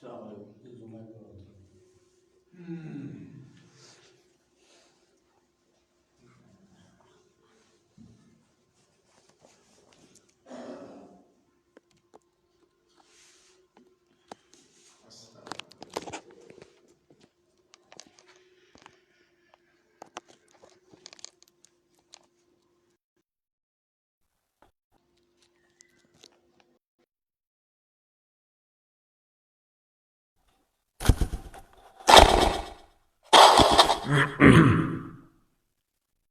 Ciao 那个。嗯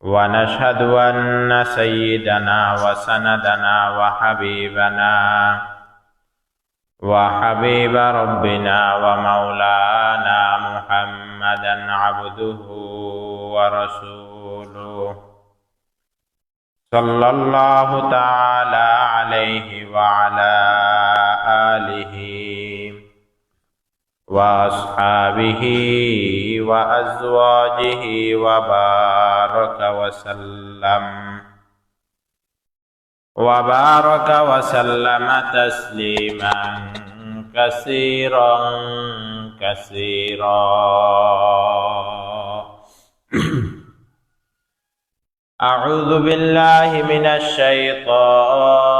ونشهد أن سيدنا وسندنا وحبيبنا وحبيب ربنا ومولانا محمدا عبده ورسوله صلى الله تعالى عليه وعلى آله وأصحابه وأزواجه وبارك وسلم. وبارك وسلم تسليما كثيرا كثيرا. أعوذ بالله من الشيطان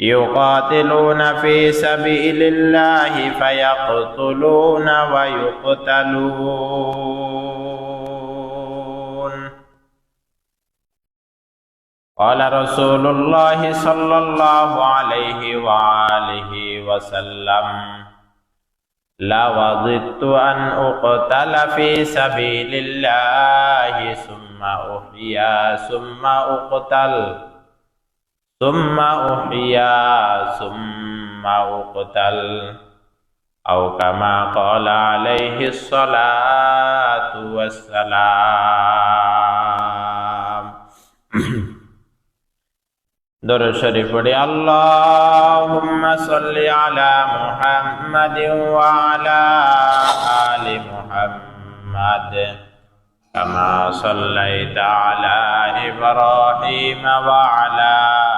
يقاتلون في سبيل الله فيقتلون ويقتلون. قال رسول الله صلى الله عليه وآله وسلم لوضدت أن أقتل في سبيل الله ثم أحيا ثم أقتل. ثم أحيا ثم أقتل. أو كما قال عليه الصلاة والسلام. در شريف پڑھی. اللهم صل على محمد وعلى آل محمد. كما صليت على إبراهيم وعلى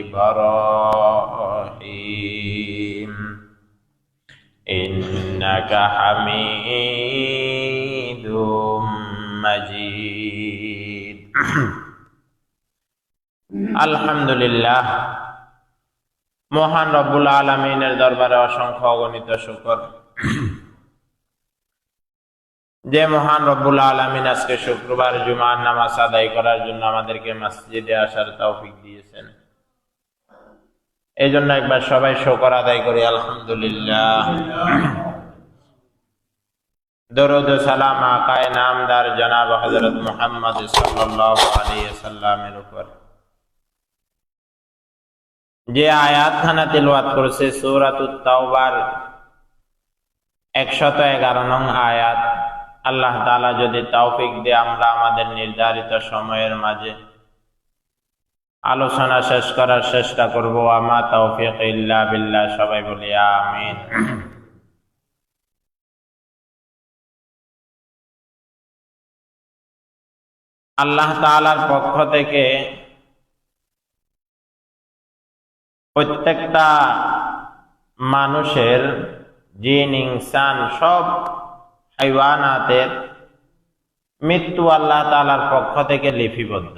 إبراهيم إنك حميد مجيد الحمد لله মহান রব্বুল আলমিনের দরবারে অসংখ্য অগণিত শুকর যে মহান রব্বুল আলমিন আজকে শুক্রবার জুমার নামাজ আদায় করার জন্য আমাদেরকে মসজিদে আসার তৌফিক দিয়েছেন এই জন্য একবার সবাই শোকর আদায় করি, আলহামদুলিল্লাহ। দরুদ সালাম আকায় নামদার জনাব হজরত মুহাম্মদ সাল্লামের উপর। যে আয়াত খানা তিলওয়াত করেছে, সূরাতুত তাওবার, একশত এগারো নং আয়াত, আল্লাহ তাআলা যদি তৌফিক দিয়ে, আমরা আমাদের নির্ধারিত সময়ের মাঝে আলোচনা শেষ করার চেষ্টা করব। আমা তৌফিক ইল্লা বিল্লাহ, সবাই বলি আমিন। আল্লাহ তাআলার পক্ষ থেকে প্রত্যেকটা মানুষের জিন, ইনসান, সব হাইওয়ানাতের মৃত্যু আল্লাহ তাআলার পক্ষ থেকে লিপিবদ্ধ।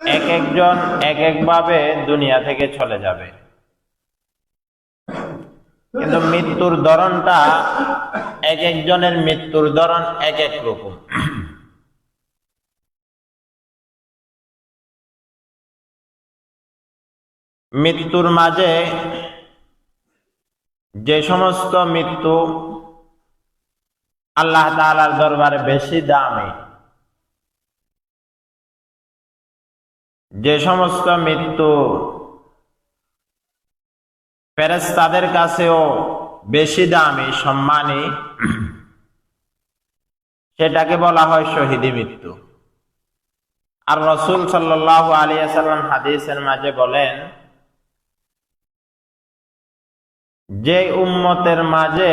এক একজন এক একভাবে দুনিয়া থেকে চলে যাবে। কিন্তু মৃত্যুর ধরনটা এক একজনের মৃত্যুর ধরন এক এক রকম। মৃত্যুর মাঝে যে সমস্ত মৃত্যু আল্লাহ তাআলার দরবারে বেশি দামি। যে সমস্ত মৃত্যু ফেরেস্তাদের কাছেও বেশি দামি, সম্মানী, সেটাকে বলা হয় শহীদি মৃত্যু। আর রসুল সাল্লাহ আলিয়া সাল্লাম হাদিসের মাঝে বলেন, যে উম্মতের মাঝে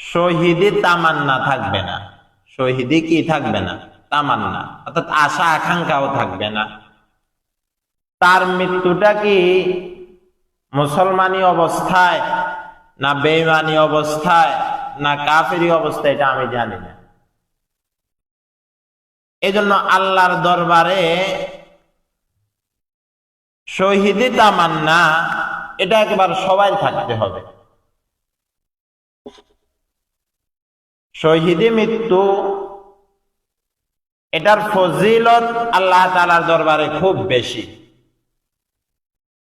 শহীদি তামান্না থাকবে না। শহীদি কি থাকবে না? তামান্না, অর্থাৎ আশা আকাঙ্ক্ষাও থাকবে না। তার মৃত্যুটা কি মুসলমানি অবস্থায়, না বেইমানি অবস্থায়, না কাফেরি অবস্থায়, এটা আমি জানি না। এজন্য আল্লাহর দরবারে শহীদি তামান্না, এটা একবার সবাই থাকতে হবে। শহীদি মৃত্যু এটার ফজিলত আল্লাহ তালার দরবারে খুব বেশি।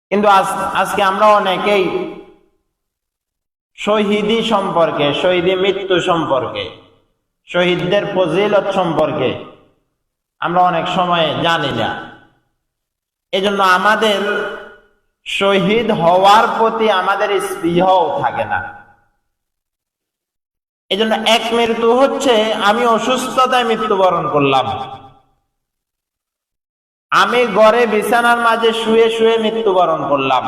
কিন্তু আজকে আমরা অনেকেই শহীদি সম্পর্কে, শহীদি মৃত্যু সম্পর্কে, শহীদদের ফজিলত সম্পর্কে আমরা অনেক সময় জানি না। এজন্য আমাদের শহীদ হওয়ার প্রতি আমাদের স্পৃহও থাকে না। এই জন্য এক মৃত্যু হচ্ছে, আমি অসুস্থতায় মৃত্যুবরণ করলাম। আমি গড়ে বিছানার মাঝে শুয়ে শুয়ে মৃত্যুবরণ করলাম।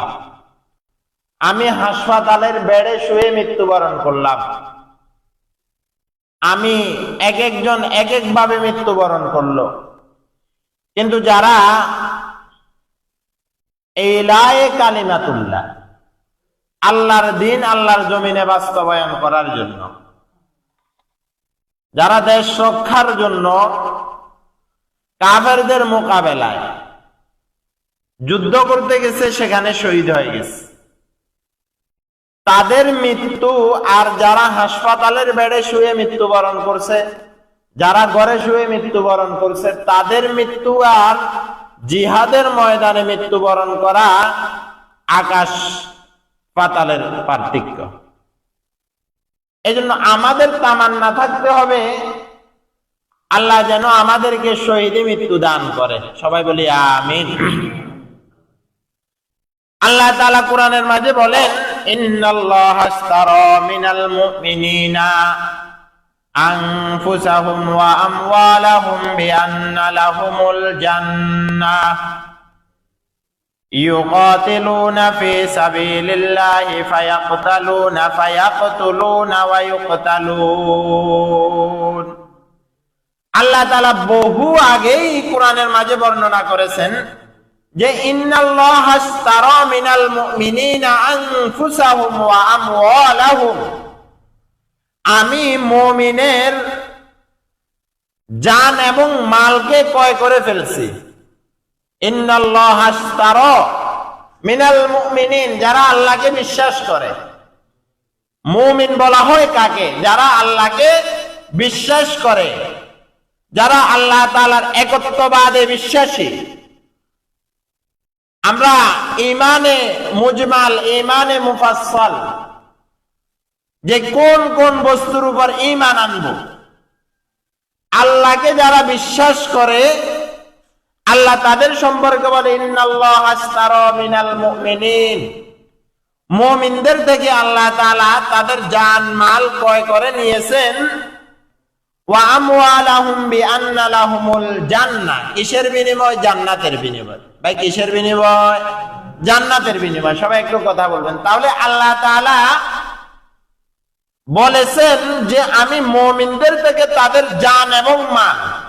আমি হাসপাতালের বেড়ে শুয়ে মৃত্যুবরণ করলাম। আমি এক একজন এক একভাবে মৃত্যুবরণ করল। কিন্তু যারা এলায়ে কালিমাতুল্লাহ, আল্লাহর দিন, আল্লাহর জমিনে বাস্তবায়ন করার জন্য যারা দেশ রক্ষার জন্য কাবেরদের মোকাবেলায় যুদ্ধ করতে গেছে, সেখানে শহীদ হয়ে গেছে। তাদের মৃত্যু আর যারা হাসপাতালের বেডে শুয়ে মৃত্যুবরণ করছে, যারা ঘরে শুয়ে মৃত্যুবরণ করছে, তাদের মৃত্যু আর জিহাদের ময়দানে মৃত্যুবরণ করা আকাশ পাতালের পার্থক্য। এজন্য আমাদের তামান্না থাকতে হবে। আল্লাহ যেন আমাদেরকে শহীদে মৃত্যু দান করে। সবাই বলি, আমিন। আল্লাহ তালা কোরআনের মাঝে বলেন আল্লাহ يقاتلون في سبيل الله فيقتلون فيقتلون ويقتلون আল্লাহ তালা বহু আগেই কোরআনের মাঝে বর্ণনা করেছেন যে ইন্নাল্লাহ মিনাল মুমিনিনা আনফুসাহুম ওয়া আমওয়ালাহুম আমি মমিনের জান এবং মালকে কয় করে ফেলছি মিনাল মুমিনিন, যারা আল্লাহকে বিশ্বাস করে। মুমিন বলা হয় কাকে? যারা আল্লাহকে বিশ্বাস করে। যারা আল্লাহ তালার একত্ববাদে বিশ্বাসী। আমরা ইমানে মুজমাল ইমানে মুফাসসাল। যে কোন কোন বস্তুর উপর ইমান আনব। আল্লাহকে যারা বিশ্বাস করে আল্লাহ তাদের সম্পর্কে বলে মুমিনদের থেকে আল্লাহ তাআলা তাদের জান মাল ক্রয় করে নিয়েছেন। কিসের বিনিময়? জান্নাতের বিনিময়। ভাই, কিসের বিনিময়? জান্নাতের বিনিময়। সবাই একটু কথা বলবেন। তাহলে আল্লাহ তাআলা বলেছেন যে, আমি মুমিনদের থেকে তাদের জান এবং মাল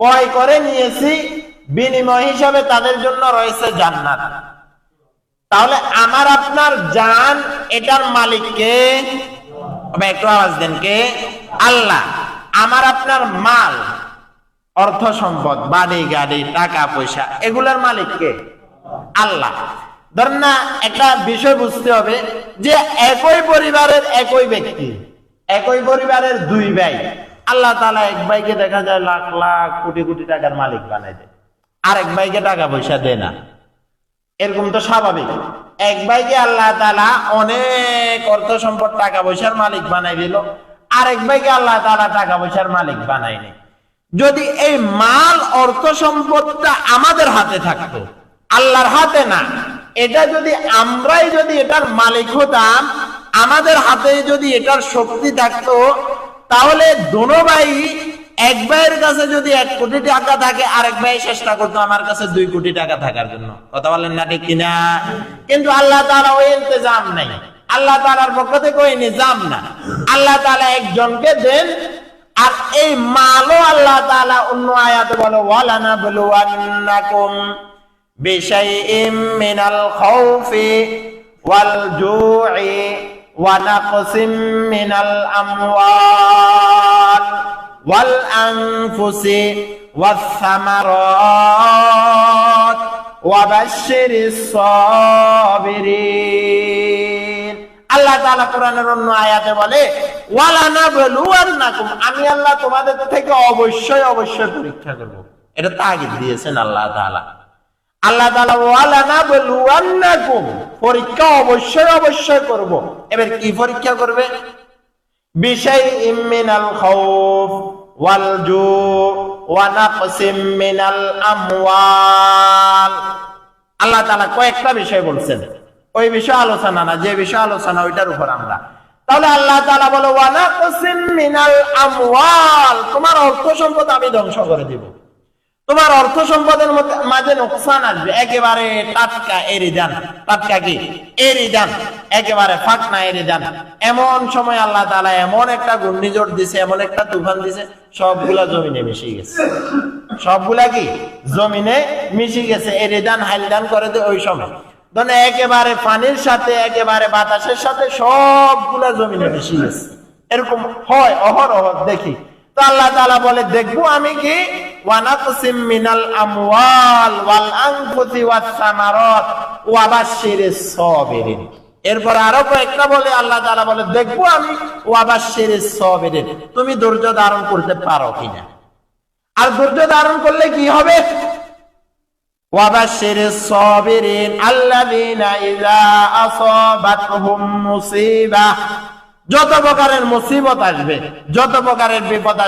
ক্রয় করে নিয়েছি। বিনিময় হিসাবে তাদের জন্য রয়েছে জান্নাত। তাহলে আমার আপনার জান, এটার মালিককে তবে একটু আওয়াজ দেন, কে? আল্লাহ। আমার আপনার মাল, অর্থ সম্পদ, বাড়ি, গাড়ি, টাকা, পয়সা, এগুলোর মালিক কে? আল্লাহ। ধরেন না, একটা বিষয় বুঝতে হবে যে একই পরিবারের একই ব্যক্তি, একই পরিবারের দুই ভাই, আল্লাহ তালা এক ভাইকে দেখা যায় লাখ লাখ কোটি কোটি টাকার মালিক বানাই আরেক ভাইকে টাকা পয়সা দেয় না। এরকম তো স্বাভাবিক। এক ভাইকে আল্লাহ তালা অনেক অর্থ সম্পদ, টাকা পয়সার মালিক বানাই দিল। আরেক ভাইকে আল্লাহ তালা টাকা পয়সার মালিক বানায়নি। যদি এই মাল, অর্থ সম্পদটা আমাদের হাতে থাকতো, আল্লাহর হাতে না, এটা যদি আমরাই যদি এটার মালিক হতাম, আমাদের হাতে যদি এটার শক্তি থাকতো, তাহলে দোনো ভাই এক ভাইয়ের কাছে যদি এক কোটি টাকা থাকে, আরেক ভাই চেষ্টা করতো আমার কাছে দুই কোটি টাকা থাকার জন্য। কথা বলেন না ঠিক কিনা? কিন্তু আল্লাহ তারা ওই ইন্তজাম নাই। আল্লাহ তালার পক্ষ থেকে ওই নিজাম না। আল্লাহ তালা একজনকে দেন, আর এই মালও আল্লাহ তালা অন্য আয়াতে বলে ওয়ালানা বলুয়ান্নাকুম বিশাইইম মিনাল খাউফি ওয়াল জু'i ওয়া নাকসিম মিনাল আমওয়াল। সামারাত ওয়া বাশশিরিস সাবিরিন। আল্লাহ তাআলা কোরআনের অন্য আয়াতে বলে ওয়ালা নাবলুয়ান্নাকুম আমি আল্লাহ তোমাদের থেকে অবশ্যই অবশ্যই পরীক্ষা করব। এটা তাগিদ দিয়েছেন আল্লাহ তাআলা। আল্লাহ তাআলা ওয়ালা নাবলুয়ান্নাকুম পরীক্ষা অবশ্যই অবশ্যই করব। এবার কি পরীক্ষা করবে? বিষয় ইমিনাল জু ওয়া নাকসিম মিনাল আমওয়াল আল্লাহ তাআলা কয়েকটা বিষয় বলছেন। ওই বিষয় আলোচনা না, যে বিষয় আলোচনা ওইটার উপর আমরা। তাহলে আল্লাহ তাআলা বলে ওয়া নাকসিম মিনাল আমওয়াল তোমার অর্থ সম্পদ আমি ধ্বংস করে দিব। তোমার অর্থ সম্পদের মাঝে নোকসান আসবে। একেবারে টাটকা এরি যান। টাটকা কি? এরি যান। একেবারে ফাঁকনা এরি যান। এমন সময় আল্লাহ তাআলা এমন একটা ঘূর্ণিঝড় দিছে, এমন একটা তুফান দিছে, সবগুলা জমিনে মিশে গেছে। সবগুলা কি? জমিনে মিশে গেছে। এরি দান হাইল দান করে দে ওই সময়। মানে একেবারে পানির সাথে, একেবারে বাতাসের সাথে সবগুলা জমিনে মিশে গেছে। এরকম হয় অহর অহর দেখি। তো আল্লাহ তাআলা বলে, দেখব আমি কি? তুমি ধৈর্য ধারণ করতে পারো কিনা? আর ধৈর্য ধারণ করলে কি হবে? ইযা আসাবাতহুম মুসিবাহ। যত প্রকারের মুসিবত আসবে, যত প্রকারের বিপদ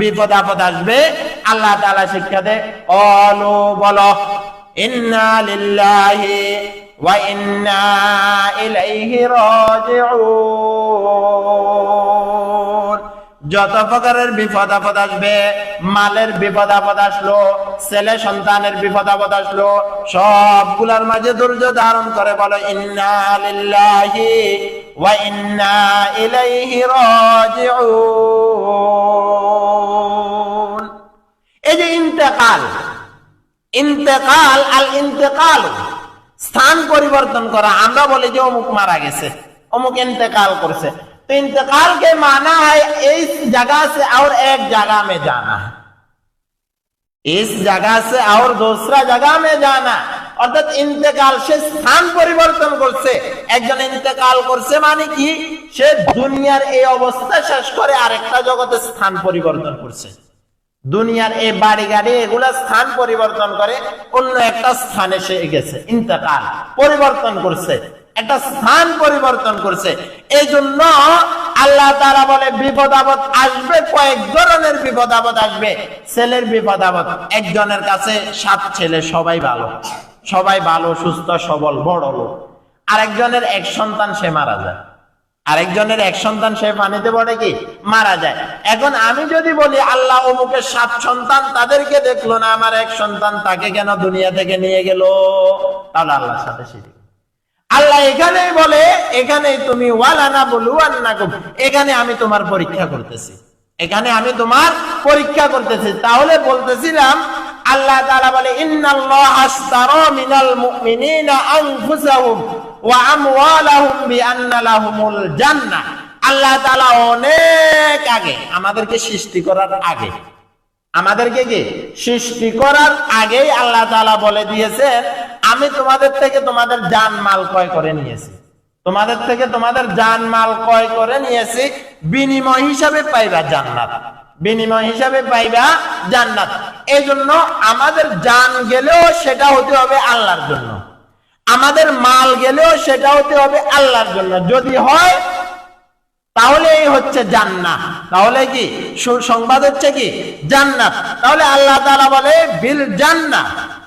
বিপদ আপদ আসবে, আল্লাহ তালা শিক্ষা দে অলু বল, ইন্না লিল্লাহি ওয়া ইন্না ইলাইহি রাজিউন। যত প্রকারের বিপদ আপদ আসবে, মালের বিপদ আপদ আসলো, ছেলে সন্তানের বিপদ আপদ আসলো, সবগুলার মাঝে ধৈর্য ধারণ করে বলো, ইন্না লিল্লাহি ওয়া ইন্না এই যে ইন্তেকাল ইন্তেকাল আল ইন্তেকাল, স্থান পরিবর্তন করা, আমরা বলি যে অমুক মারা গেছে, অমুক ইন্তেকাল করছে। तो इंतकाल के माना है इस जगह से और एक जगह में जाना है इस जगह से और दूसरा जगह में जाना অর্থাৎ ইন্তেকাল সে স্থান পরিবর্তন করছে একজন ইন্তেকাল করছে মানে কি সে দুনিয়ার এই অবস্থা শেষ করে আরেকটা জগতে স্থান পরিবর্তন করছে দুনিয়ার এই বাড়ি গাড়ি এগুলা স্থান পরিবর্তন করে অন্য একটা স্থানে সে গেছে ইন্তেকাল পরিবর্তন করছে একটা স্থান পরিবর্তন করছে। এই জন্য আল্লাহ তারা বলে, বিপদ আপদ আসবে, কয়েক ধরনের বিপদ আপদ আসবে। ছেলের বিপদ আপদ, একজনের কাছে সাত ছেলে, সবাই ভালো। সবাই ভালো, সুস্থ, সবল, বড় লোক। আরেকজনের এক সন্তান, সে মারা যায়। আরেকজনের এক সন্তান, সে পানিতে পড়ে কি? মারা যায়। এখন আমি যদি বলি, আল্লাহ অমুকের সাত সন্তান তাদেরকে দেখল না, আমার এক সন্তান তাকে কেন দুনিয়া থেকে নিয়ে গেল? তাহলে আল্লাহর সাথে শিরিক। আল্লাহ এখানেই বলে এখানেই তুমি ওয়ালানা বলু আন্নাকুম এখানে আমি তোমার পরীক্ষা করতেছি। এখানে আমি তোমার পরীক্ষা করতেছি। তাহলে বলতেছিলাম, আল্লাহ তাআলা বলে, ইন্নাল্লাহ আশতারা মিনাল মুমিনিনা আনফুসাহুম ওয়া আমওয়ালাহুম বিআন্না লাহুমুল জান্নাহ। আল্লাহ তাআলা অনেক আগে, আমাদেরকে সৃষ্টি করার আগে, আমাদেরকে কি? সৃষ্টি করার আগেই আল্লাহ তাআলা বলে দিয়েছেন আমি তোমাদের থেকে তোমাদের জান মাল ক্রয় করে নিয়েছি। তোমাদের থেকে তোমাদের জান মাল ক্রয় করে নিয়েছি, বিনিময় হিসাবে পাইবা জান্নাত। বিনিময় হিসাবে পাইবা জান্নাত। এই জন্য আমাদের জান গেলেও সেটা হতে হবে আল্লাহর জন্য। আমাদের মাল গেলেও সেটা হতে হবে আল্লাহর জন্য। যদি হয়, তাহলে এই হচ্ছে জান্নাত। তাহলে কি? সুসংবাদ হচ্ছে কি? জান্নাত। তাহলে আল্লাহ বলে, বিল জান্নাত।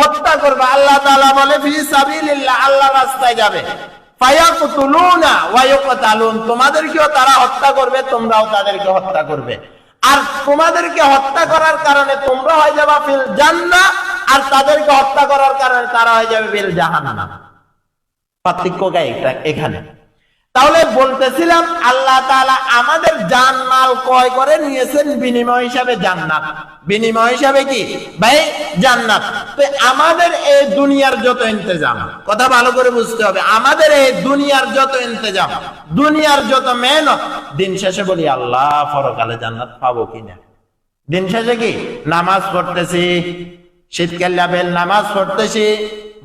হত্যা করবে, আল্লাহ বলে আল্লাহ রাস্তায় যাবে। তোমাদেরকেও তারা হত্যা করবে, তোমরাও তাদেরকে হত্যা করবে। আর তোমাদেরকে হত্যা করার কারণে তোমরা হয়ে যাবে ফিল আর তাদেরকে হত্যা করার কারণে তারা হয়ে যাবে পার্থক্যটা এটা? এখানে। তাহলে বলতেছিলাম, আল্লাহ তাআলা আমাদের জান মাল ক্রয় করে নিয়েছেন বিনিময় হিসাবে জান্নাত। বিনিময় হিসাবে কি? ভাই, জান্নাত। তো আমাদের এই দুনিয়ার যত ইন্তজাম, কথা ভালো করে বুঝতে হবে, আমাদের এই দুনিয়ার যত ইন্তজাম, দুনিয়ার যত মেহনত, দিন শেষে বলি, আল্লাহ, পরকালে জান্নাত পাবো কিনা? দিন শেষে কি? নামাজ পড়তেছি শীতকাল নামাজ পড়তেছি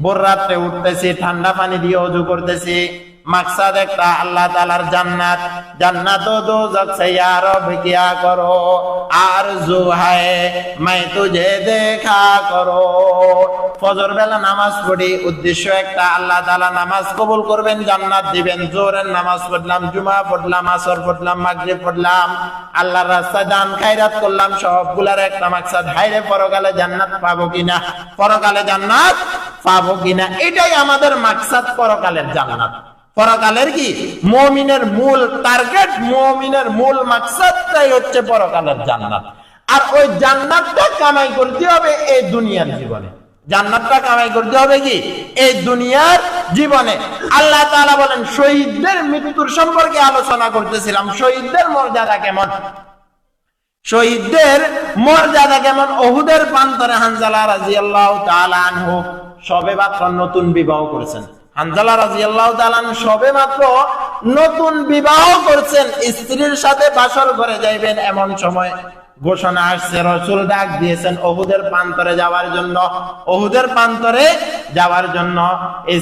ভোর রাত্রে উঠতেছি, ঠান্ডা পানি দিয়ে অজু করতেছি মাকসাদ একটা আল্লাহ তালার জান্নাত। জান্নাত দো যার ভিকিয়া করো, আর জু হায় মাই তুঝে দেখা করো। ফজর বেলা নামাজ পড়ি, উদ্দেশ্য একটা আল্লাহ তালা নামাজ কবুল করবেন, জান্নাত দিবেন। জোরের নামাজ পড়লাম, জুমা পড়লাম, আসর পড়লাম, মাগরিব পড়লাম, আল্লাহর রাস্তায় দান খাইরাত করলাম সবগুলার একটা মাকসাদ হাইরে পরকালে জান্নাত পাবো কিনা? পরকালে জান্নাত পাবো কিনা? এটাই আমাদের মাকসাদ, পরকালের জান্নাত। পরকালের কি? মমিনের মূল টার্গেট মমিনের মূল মাকসাদটাই হচ্ছে পরকালের জান্নাত। আর ওই জান্নাতটা কামাই করতে হবে এই দুনিয়ার জীবনে। জান্নাতটা কামাই করতে হবে কি? এই দুনিয়ার জীবনে। আল্লাহ বলেন, শহীদদের মৃত্যুর সম্পর্কে আলোচনা করতেছিলাম। শহীদদের মর্যাদা কেমন? শহীদদের মর্যাদা কেমন? ওহুদের প্রান্তরে হানজালা রাজিয়াল্লাহু তাআলা সবে নতুন বিবাহ করেছেন। নতুন বিবাহ করছেন স্ত্রীর সাথে বাসর ঘরে যাইবেন এমন সময়। ঘোষণা আসছে, রসুল ডাক দিয়েছেন ওহুদের প্রান্তরে যাওয়ার জন্য। ওহুদের প্রান্তরে যাওয়ার জন্য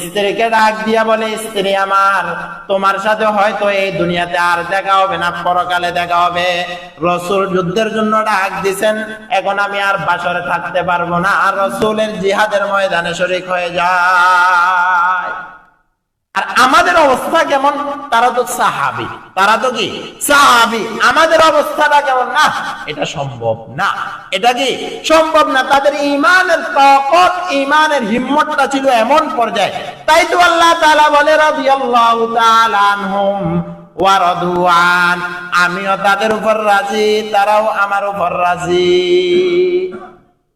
স্ত্রীকে ডাক দিয়া বলে, স্ত্রী আমার, তোমার সাথে হয়তো এই দুনিয়াতে আর দেখা হবে না, পরকালে দেখা হবে। রসুল যুদ্ধের জন্য ডাক দিছেন, এখন আমি আর বাসরে থাকতে পারব না, আর রসুলের জিহাদের ময়দানে শরিক হয়ে যায়। আর আমাদের অবস্থা কেমন? তারা তো সাহাবি। তারা তো কি? সাহাবি। আমাদের অবস্থাটা কেমন না? এটা সম্ভব না। এটা কি? সম্ভব না। তাদের ইমানের তাকত ইমানের হিম্মতটা ছিল এমন পর্যায়ে। তাই তো আল্লাহ তাআলা বলে, রাদিয়াল্লাহু তাআলা আনহুম ওয়ারাদুআন আমিও তাদের উপর রাজি, তারাও আমার উপর রাজি।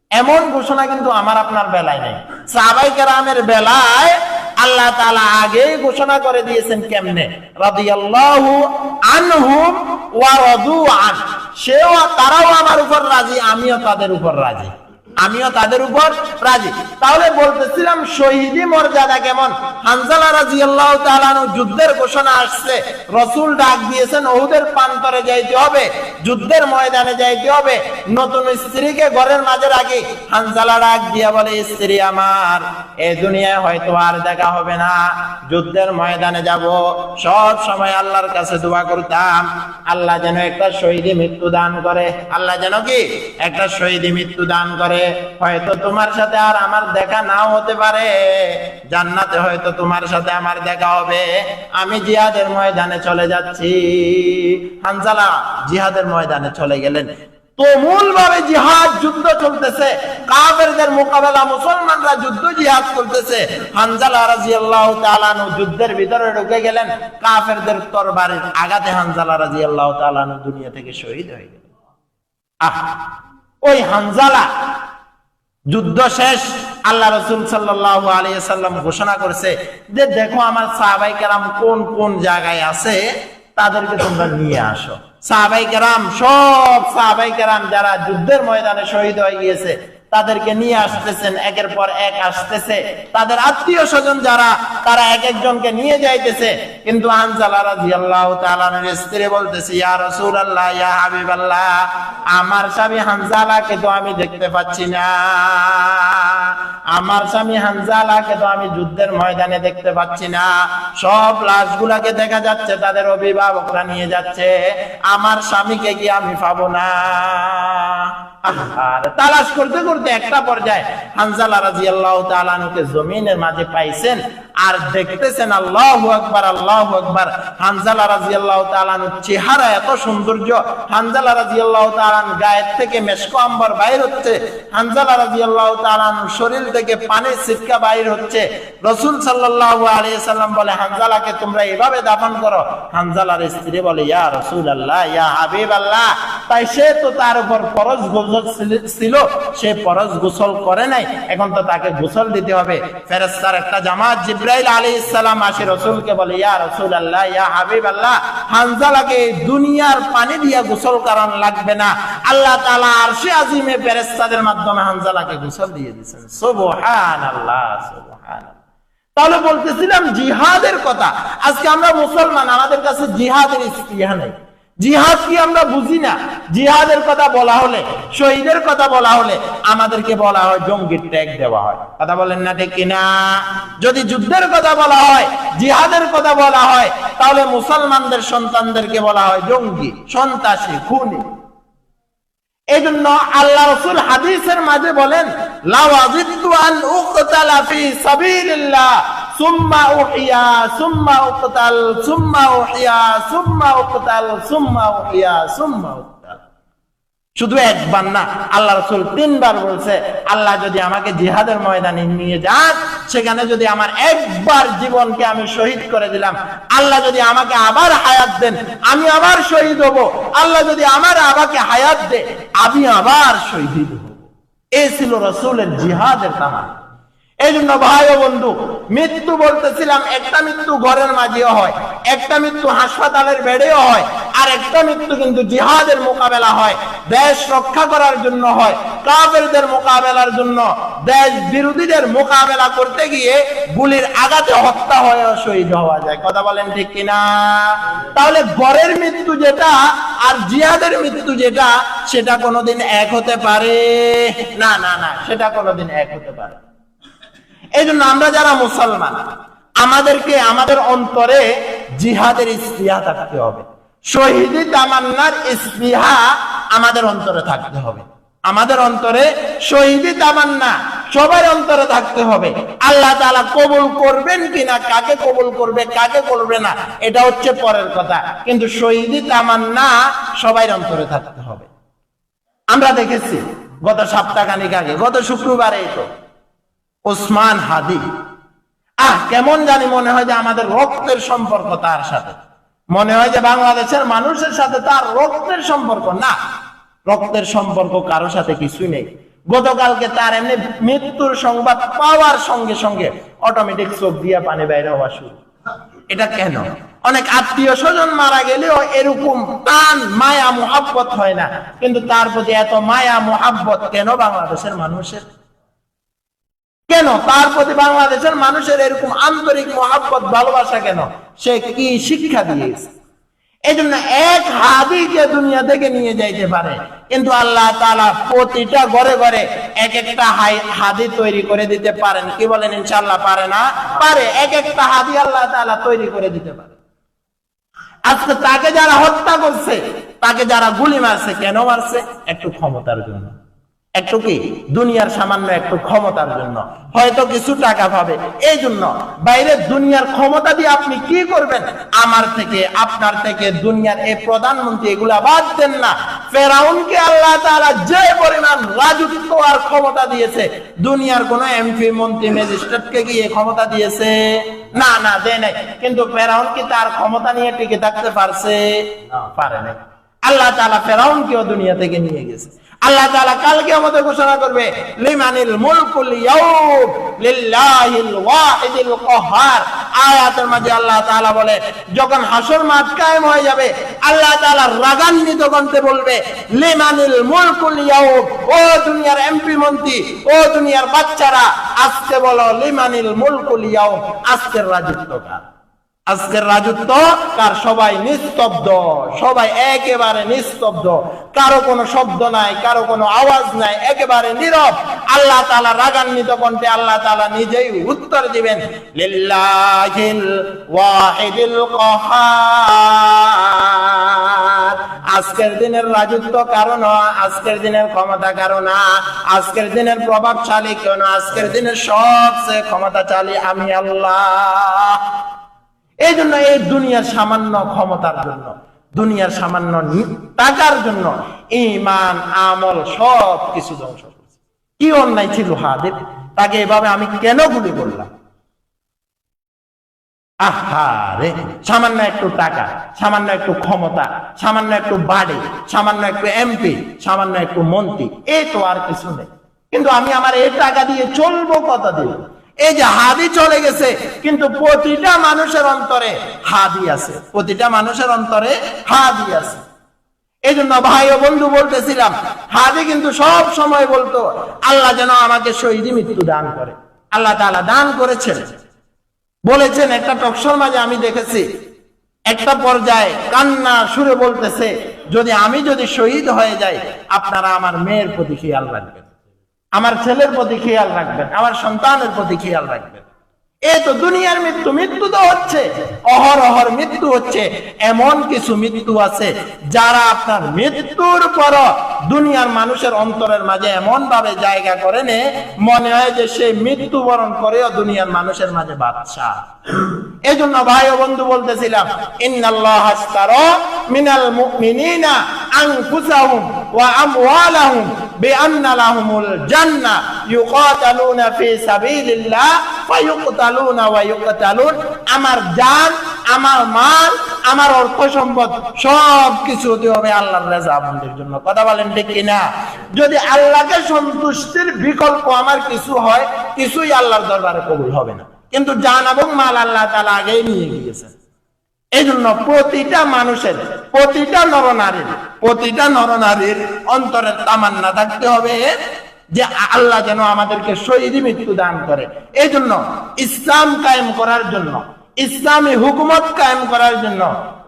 এমন ঘোষণা কিন্তু আমার আপনার বেলায় নেই। সাহাবাই কেরামের বেলায় আল্লাহ তালা আগেই ঘোষণা করে দিয়েছেন কেমনে? সেও তারাও আমার উপর রাজি, আমিও তাদের উপর রাজি। আমিও তাদের উপর রাজি। তাহলে বলতেছিলাম, শহীদি মর্যাদা কেমন? রাজি আল্লাহ যুদ্ধের ঘোষণা আসছে। রসুল ডাক দিয়েছেন, ওহুদের প্রান্তরে যাইতে হবে, যুদ্ধের ময়দানে যাইতে হবে। নতুন স্ত্রীকে ঘরের মাঝে রাখি। হানজালা ডাক দিয়া বলে, স্ত্রী আমার, এ দুনিয়ায় হয়তো আর দেখা হবে না। যুদ্ধের ময়দানে যাব, সব সময় আল্লাহর কাছে দোয়া করতাম। আল্লাহ যেন একটা শহীদি মৃত্যু দান করে। আল্লাহ যেন কি? একটা শহীদি মৃত্যু দান করে। হয়তো তোমার সাথে আর আমার দেখা নাও হতে পারে। জান্নাতে হয়তো তোমার সাথে আমার দেখা হবে। আমি জিহাদের ময়দানে চলে যাচ্ছি। হানজালা, জিহাদের ময়দানে চলে গেলেন। তুমুল ভাবে জিহাদ যুদ্ধ চলতেছে। কাফেরদের মোকাবেলা, মুসলমানরা যুদ্ধ জিহাদ করতেছে। হানজালা রাদিয়াল্লাহু তাআলা যুদ্ধের ভিতরে ঢুকে গেলেন। কাফেরদের তরবারির আঘাতে হানজালা রাদিয়াল্লাহু তাআলা দুনিয়া থেকে শহীদ হয়ে গেলেন। আহ! ওই হানজালা যুদ্ধ শেষ, আল্লাহ রসুল সাল্লাহ আলিয়াল্লাম ঘোষণা করেছে যে দেখো আমার সাহাবাই কেরাম কোন কোন জায়গায় আছে, তাদেরকে তোমরা নিয়ে আসো। সাহাবাই কেরাম, সব সাহাবাই কেরাম যারা যুদ্ধের ময়দানে শহীদ হয়ে গিয়েছে তাদেরকে নিয়ে আসতেছেন, একের পর এক আসতেছে। তাদের আত্মীয় স্বজন যারা, তারা এক একজনকে নিয়ে যাইতেছে। কিন্তু আমার স্বামী হানজালাকে তো আমি দেখতে পাচ্ছি না। আমার স্বামী হানজালাকে তো আমি যুদ্ধের ময়দানে দেখতে পাচ্ছি না। সব লাশগুলাকে দেখা যাচ্ছে, তাদের অভিভাবকরা নিয়ে যাচ্ছে। আমার স্বামীকে কি আমি পাবো না? তালাশ করতে করতে একটা পর্যায়ে হানজালা রাদিয়াল্লাহু তাআলা আনহুকে জমিনের মাঝে পাইছেন আর দেখতেছেন আল্লাহু আকবার আল্লাহু আকবার। হানজালা রাদিয়াল্লাহু তাআলা আনহুর চেহারা এত সৌন্দর্য। হানজালা রাদিয়াল্লাহু তাআলা আনহু গায়ের থেকে মেশকো আম্বর বাইর হচ্ছে। হানজালা রাদিয়াল্লাহু তাআলা আনহুর শরীর থেকে পানির ছিটকা বাইর হচ্ছে। রাসূল সাল্লাল্লাহু আলাইহি সাল্লাম বলে, হানজালাকে তোমরা এভাবে দাফন করো? হানজালার স্ত্রী বলে, ইয়া রাসূলুল্লাহ, ইয়া হাবিবাল্লাহ। তাই সে তো তার উপর ফরজ গোসল ছিল, সে ফরজ গোসল করে নাই, এখন তো তাকে গোসল দিতে হবে। ফেরেশতার একটা জামাত জিব্রাইল আলাইহিস সালাম আসে, রাসূলকে বলে, ইয়া রাসূলুল্লাহ, ইয়া হাবিবাল্লাহ, হানজালাকে এই দুনিয়ার পানি দিয়া গোসল করান লাগবে না। আল্লাহ তাআলা আরশে আজিমে ফেরেশতাদের মাধ্যমে হানজালাকে গোসল দিয়ে দিয়েছেন। সুবহানাল্লাহ সুবহানাল্লাহ। তাহলে বলতেছিলাম জিহাদের কথা। আজকে আমরা মুসলমান, আমাদের কাছে জিহাদের ইস্তিহা নেই। জিহাদ কি আমরা বুঝি না? জিহাদের কথা বলা হলে, শহীদের কথা বলা হলে আমাদেরকে বলা হয় জঙ্গির ট্যাগ দেওয়া হয়। কথা বলেন না ঠিক কিনা? যদি যুদ্ধের কথা বলা হয়, জিহাদের কথা বলা হয়, তাহলে মুসলমানদের সন্তানদেরকে বলা হয় জঙ্গি, সন্ত্রাসী, খুনি। এই জন্য আল্লাহ রসুল হাদিসের মাঝে বলেন সুম্মা উহিয়া, সুম্মা উকতাল, সুম্মা উহিয়া, সুম্মা উকতাল, সুম্মা উহিয়া, সুম্মা উকতাল। শুধু একবার না, আল্লাহ রসুল তিনবার বলছে, আল্লাহ যদি আমাকে জিহাদের ময়দানে নিয়ে যান, সেখানে যদি আমার একবার জীবনকে আমি শহীদ করে দিলাম, আল্লাহ যদি আমাকে আবার হায়াত দেন, আমি আবার শহীদ হব। আল্লাহ যদি আমার আমাকে হায়াত দে আমি আবার শহীদ হব। এ ছিল রসুলের জিহাদের তামান এই জন্য ভাই ও বন্ধু, মৃত্যু বলতেছিলাম, একটা মৃত্যু ঘরের মাঝেও হয়, একটা মৃত্যু হাসপাতালের বেডেও হয়, আর একটা মৃত্যু কিন্তু জিহাদের মোকাবেলা হয়, দেশ রক্ষা করার জন্য হয়, কাফেরদের মোকাবেলার জন্য, দেশ বিরোধীদের মোকাবেলা করতে গিয়ে গুলির আঘাতে হত্যা হয়ে শহীদ হওয়া যায়। কথা বলেন ঠিক কিনা? তাহলে ঘরের মৃত্যু যেটা আর জিহাদের মৃত্যু যেটা, সেটা কোনোদিন এক হতে পারে? না না না, সেটা কোনোদিন এক হতে পারে এই জন্য আমরা যারা মুসলমান, আমাদেরকে আমাদের অন্তরে জিহাদের স্পৃহা থাকতে হবে। শহীদি তামান্নার স্পৃহা আমাদের অন্তরে থাকতে হবে। আমাদের অন্তরে শহীদি তামান্না সবার অন্তরে থাকতে হবে। আল্লাহ তাআলা কবুল করবেন কিনা, কাকে কবুল করবে, কাকে করবে না, এটা হচ্ছে পরের কথা। কিন্তু শহীদি তামান্না সবাই অন্তরে থাকতে হবে। আমরা দেখেছি, গত সপ্তাহখানিক আগে, গত শুক্রবারে তো ওসমান হাদি। আহ, কেমন জানি মনে হয় যে আমাদের রক্তের সম্পর্ক তার সাথে। মনে হয় যে বাংলাদেশের মানুষের সাথে তার রক্তের সম্পর্ক না। রক্তের সম্পর্ক কারোর সাথে কিছু নেই। গতকালকে তার এমনি মৃত্যুর সংবাদ পাওয়ার সঙ্গে সঙ্গে অটোমেটিক চোখ দিয়ে পানি বাইরে হওয়া শুরু। এটা কেন? অনেক আত্মীয় স্বজন মারা গেলেও এরকম টান, মায়া, মোহাব্বত হয় না। কিন্তু তার প্রতি এত মায়া, মোহাব্বত কেন বাংলাদেশের মানুষের? কেন? তার প্রতি বাংলাদেশের মানুষের এরকম আন্তরিক মহাব্বত, ভালোবাসা কেন? সে কি শিক্ষা দিয়েছে? এই জন্য এক হাদিকে দুনিয়া থেকে নিয়ে যাইতে পারে, কিন্তু আল্লাহ তাআলা প্রতিটা ঘরে ঘরে এক একটা হাদি তৈরি করে দিতে পারেন। কি বলেন, ইনশাআল্লাহ পারে না? পারে। এক একটা হাদি আল্লাহ তাআলা তৈরি করে দিতে পারে। আজকে তাকে যারা হত্যা করছে, তাকে যারা গুলি মারছে, কেন মারছে? একটু ক্ষমতার জন্য। একটু কি? দুনিয়ার সামান্য একটু ক্ষমতার জন্য। হয়তো কিছু টাকা পাবে। এই জন্য বাইরে দুনিয়ার ক্ষমতা দিয়ে আপনি কি করবেন? আমার থেকে, আপনার থেকে দুনিয়ার এই প্রধানমন্ত্রী এগুলা বাদ দেন না। ফেরাউনকে আল্লাহ তাআলা যে পরিমাণ রাজত্ব আর ক্ষমতা দিয়েছে, দুনিয়ার কোন এমপি মন্ত্রী, ম্যাজিস্ট্রেটকে কি এই ক্ষমতা দিয়েছে? না না, দেয় নাই। কিন্তু ফেরাউন কি তার ক্ষমতা নিয়ে টিকে থাকতে পারছে? পারে নাই। আল্লাহ তাআলা ফেরাউনকেও দুনিয়া থেকে নিয়ে গেছে। আল্লাহ তাআলা কালকে আমাদের ঘোষণা করবে, লিমানিল মুলকুল ইয়াউম লিল্লাহিল কাহ্হার আয়াতের আল্লাহ বলে, যখন হাসর মাঠ কায়েম হয়ে যাবে, আল্লাহ রাগান্বিত বলবে, লিমানিল মুলকুল ইয়াউম, ও দুনিয়ার এমপি মন্ত্রী, ও দুনিয়ার বাচ্চারা, আজকে বলো লিমানিল মুলকুল ইয়াউম, আজকের রাজত্ব কার আজকের রাজত্ব কার? সবাই নিস্তব্ধ, সবাই একেবারে নিস্তব্ধ। কারও কোনো শব্দ নাই, কারও কোনো আওয়াজ নাই, একেবারে নীরব। আল্লাহ তাআলা রাগান্বিত কণ্ঠে আল্লাহ তাআলা নিজেই উত্তর দিবেন আজকের দিনের রাজত্ব কারণ আজকের দিনের ক্ষমতা কারণ আজকের দিনের প্রভাবশালী কেন আজকের দিনের সবচেয়ে ক্ষমতাশালী আমি আল্লাহ। এই জন্য এই দুনিয়ার সামান্য ক্ষমতার জন্য, দুনিয়ার সামান্য টাকার জন্য ইমান আমল সব কিছু ধ্বংস কি অন্যায় ছিল হাদের? তাকে এভাবে আমি কেন গুলি করলাম? সামান্য একটু টাকা, সামান্য একটু ক্ষমতা, সামান্য একটু বাড়ি, সামান্য একটু এমপি, সামান্য একটু মন্ত্রী এই তো আর কিছু নেই। কিন্তু আমি আমার এই টাকা দিয়ে চলবো কথা দিন এই যে হাদি চলে গেছে, কিন্তু প্রতিটা মানুষের অন্তরে হাদি আছে। প্রতিটা মানুষের অন্তরে হাদি আছে। এই জন্য ভাই ও বন্ধু বলতেছিলাম, হাদি কিন্তু সব সময় বলতো, আল্লাহ যেন আমাকে শহীদ মৃত্যু দান করে। আল্লাহ তাআলা দান করেছেন। বলেছেন একটা টকশোর মাঝে আমি দেখেছি, একটা পর্যায়ে কান্না সুরে বলতেছে, যদি আমি যদি শহীদ হয়ে যাই, আপনারা আমার মেয়ের প্রতি খেয়াল রাখবেন। আমার ছেলের প্রতি খেয়াল রাখবেন আমার সন্তানের প্রতি খেয়াল রাখবেন। এই তো দুনিয়ার মৃত্যু মৃত্যু তো হচ্ছে। অহর অহর মৃত্যু হচ্ছে। এমন কিছু মৃত্যু আছে যারা আপনার মৃত্যুর পর দুনিয়ার মানুষের অন্তরের মাঝে এমন ভাবে জায়গা করে নে, মনে হয় যে সে মৃত্যুবরণ করেও দুনিয়ার মানুষের মাঝে বাদশাহ। এই জন্য ভাই ও বন্ধু বলতেছিলাম, ইন্নাল্লাহ মিনাল মুমিনিনা আনফুসাহুম ওয়া আমওয়ালাহুম বিআন্না লাহুমুল জান্নাহ। ইউকাতালুনা ফি আমার জান, আমার মাল, আমার অর্থ সম্পদ, সব কিছু হতে জন্য। কথা বলেন ঠিক কিনা? যদি আল্লাহকে সন্তুষ্টির বিকল্প আমার কিছু হয়, কিছুই আল্লাহর দরবারে কবুল হবে না। কিন্তু জান এবং মাল আল্লাহ তাআলা আগেই নিয়ে গিয়েছেন। এই জন্য প্রতিটা মানুষের, প্রতিটা নরনারীর প্রতিটা নরনারীর অন্তরের তামান্না থাকতে হবে। যে আল্লাহ যেন আমাদেরকে শহীদ মৃত্যু দান করে। এই জন্য ইসলাম কায়েম করার জন্য, ইসলামী হুকুমত কায়েম করার জন্য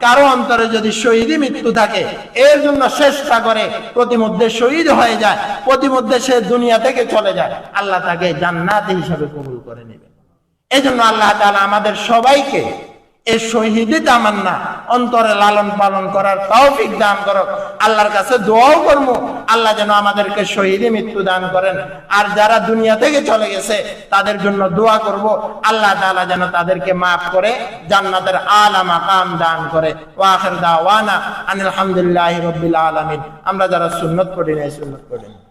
কারও অন্তরে যদি শহীদ মৃত্যু থাকে, এর জন্য চেষ্টা করে প্রতিমধ্যে শহীদ হয়ে যায়, প্রতিমধ্যে সে দুনিয়া থেকে চলে যায়, আল্লাহ তাকে জান্নাত হিসাবে কবুল করে নেবে এই জন্য আল্লাহ তালা আমাদের সবাইকে এই শহীদি তামান্না। অন্তরে লালন পালন করার তৌফিক দান করো আল্লাহর কাছে দোয়াও করব আল্লাহ যেন আমাদেরকে শহীদি মৃত্যু দান করেন। আর যারা দুনিয়া থেকে চলে গেছে, তাদের জন্য দোয়া করব। আল্লাহ তাআলা যেন তাদেরকে মাফ করে, জান্নাতের আলা মাকাম দান করে। ওয়াখির দাওয়ানা আনিল হামদুলিল্লাহি রাব্বিল আলামিন। আমরা যারা সুন্নত পড়ি নাই, সুন্নত পড়ি নাই।